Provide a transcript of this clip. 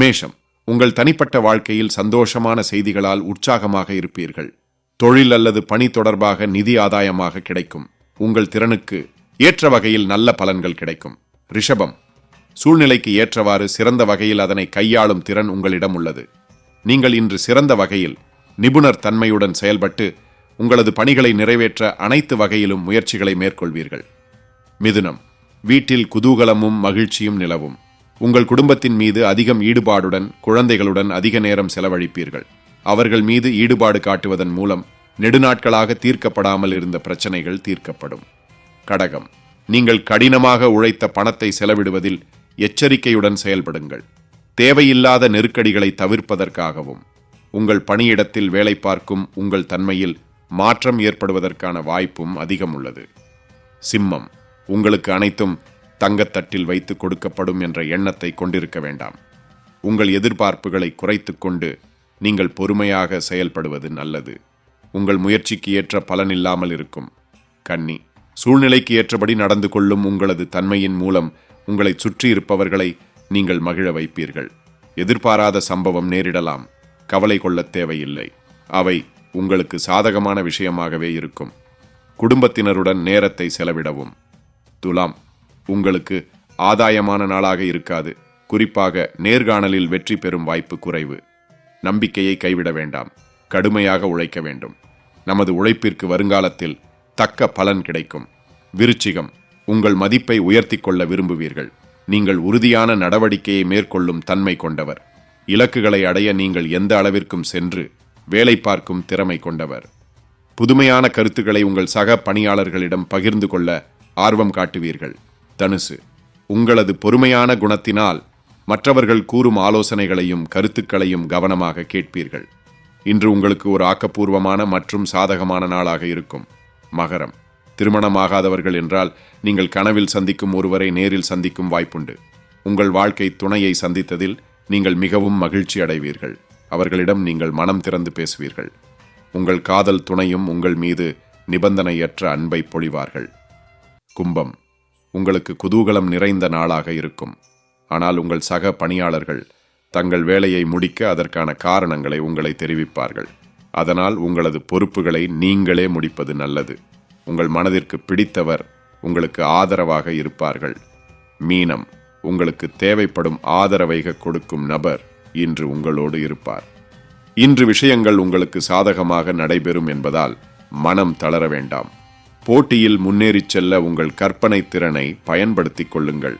மேஷம் உங்கள் தனிப்பட்ட வாழ்க்கையில் சந்தோஷமான செய்திகளால் உற்சாகமாக இருப்பீர்கள். தொழில் அல்லது பணி தொடர்பாக நிதி ஆதாயமாக கிடைக்கும். உங்கள் திறனுக்கு ஏற்ற வகையில் நல்ல பலன்கள் கிடைக்கும். ரிஷபம் சூழ்நிலைக்கு ஏற்றவாறு சிறந்த வகையில் அதனை கையாளும் திறன் உங்களிடம் உள்ளது. நீங்கள் இன்று சிறந்த வகையில் நிபுணர் தன்மையுடன் செயல்பட்டு உங்களது பணிகளை நிறைவேற்ற அனைத்து வகையிலும் முயற்சிகளை மேற்கொள்வீர்கள். மிதுனம் வீட்டில் குதூகலமும் மகிழ்ச்சியும் நிலவும். உங்கள் குடும்பத்தின் மீது அதிகம் ஈடுபாடுடன் குழந்தைகளுடன் அதிக நேரம் செலவழிப்பீர்கள். அவர்கள் மீது ஈடுபாடு காட்டுவதன் மூலம் நெடுநாட்களாக தீர்க்கப்படாமல் இருந்த பிரச்சனைகள் தீர்க்கப்படும். கடகம். நீங்கள் கடினமாக உழைத்த பணத்தை செலவிடுவதில் எச்சரிக்கையுடன் செயல்படுங்கள். தேவையில்லாத நெருக்கடிகளை தவிர்ப்பதற்காகவும் உங்கள் பணியிடத்தில் வேலை பார்க்கும் உங்கள் தன்மையில் மாற்றம் ஏற்படுவதற்கான வாய்ப்பும் அதிகம் உள்ளது சிம்மம். உங்களுக்கு அனைத்தும் தங்கத்தட்டில் வைத்து கொடுக்கப்படும் என்ற எண்ணத்தை கொண்டிருக்க வேண்டாம். உங்கள் எதிர்பார்ப்புகளை குறைத்துக்கொண்டு நீங்கள் பொறுமையாக செயல்படுவது நல்லது. உங்கள் முயற்சிக்கு ஏற்ற பலன் இல்லாமல் இருக்கும். கன்னி சூழ்நிலைக்கு ஏற்றபடி நடந்து கொள்ளும் உங்களது தன்மையின் மூலம் உங்களை சுற்றி இருப்பவர்களை நீங்கள் மகிழ வைப்பீர்கள். எதிர்பாராத சம்பவம் நேரிடலாம். கவலை கொள்ளத் தேவையில்லை. அவை உங்களுக்கு சாதகமான விஷயமாகவே இருக்கும். குடும்பத்தினருடன் நேரத்தை செலவிடவும். துலாம் உங்களுக்கு ஆதாயமான நாளாக இருக்காது. குறிப்பாக நேர்காணலில் வெற்றி பெறும் வாய்ப்பு குறைவு. நம்பிக்கையை கைவிட வேண்டாம். கடுமையாக உழைக்க வேண்டும். நமது உழைப்பிற்கு வருங்காலத்தில் தக்க பலன் கிடைக்கும். விருச்சிகம் உங்கள் மதிப்பை உயர்த்தி கொள்ள விரும்புவீர்கள். நீங்கள் உறுதியான நடவடிக்கையை மேற்கொள்ளும் தன்மை கொண்டவர். இலக்குகளை அடைய நீங்கள் எந்த அளவிற்கும் சென்று வேலை பார்க்கும் திறமை கொண்டவர். புதுமையான கருத்துக்களை உங்கள் சக பணியாளர்களிடம் பகிர்ந்து கொள்ள ஆர்வம் காட்டுவீர்கள். தனுசு உங்களது பொறுமையான குணத்தினால் மற்றவர்கள் கூறும் ஆலோசனைகளையும் கருத்துக்களையும் கவனமாக கேட்பீர்கள். இன்று உங்களுக்கு ஒரு ஆக்கப்பூர்வமான மற்றும் சாதகமான நாளாக இருக்கும். மகரம். திருமணமாகாதவர்கள் என்றால் நீங்கள் கனவில் சந்திக்கும் ஒருவரை நேரில் சந்திக்கும் வாய்ப்புண்டு. உங்கள் வாழ்க்கை துணையை சந்தித்ததில் நீங்கள் மிகவும் மகிழ்ச்சி அடைவீர்கள். அவர்களிடம் நீங்கள் மனம் திறந்து பேசுவீர்கள். உங்கள் காதல் துணையும் உங்கள் மீது நிபந்தனையற்ற அன்பை பொழிவார்கள். கும்பம். உங்களுக்கு குதூகலம் நிறைந்த நாளாக இருக்கும். ஆனால் உங்கள் சக பணியாளர்கள் தங்கள் வேலையை முடிக்க அதற்கான காரணங்களை உங்களை தெரிவிப்பார்கள். அதனால் உங்களது பொறுப்புகளை நீங்களே முடிப்பது நல்லது. உங்கள் மனதிற்கு பிடித்தவர் உங்களுக்கு ஆதரவாக இருப்பார்கள். மீனம் உங்களுக்கு தேவைப்படும் ஆதரவைக கொடுக்கும் நபர் இன்று உங்களோடு இருப்பார். இன்று விஷயங்கள் உங்களுக்கு சாதகமாக நடைபெறும் என்பதால் மனம் தளர வேண்டாம். போட்டியில் முன்னேறிச் செல்ல உங்கள் கற்பனை திறனை பயன்படுத்திக் கொள்ளுங்கள்.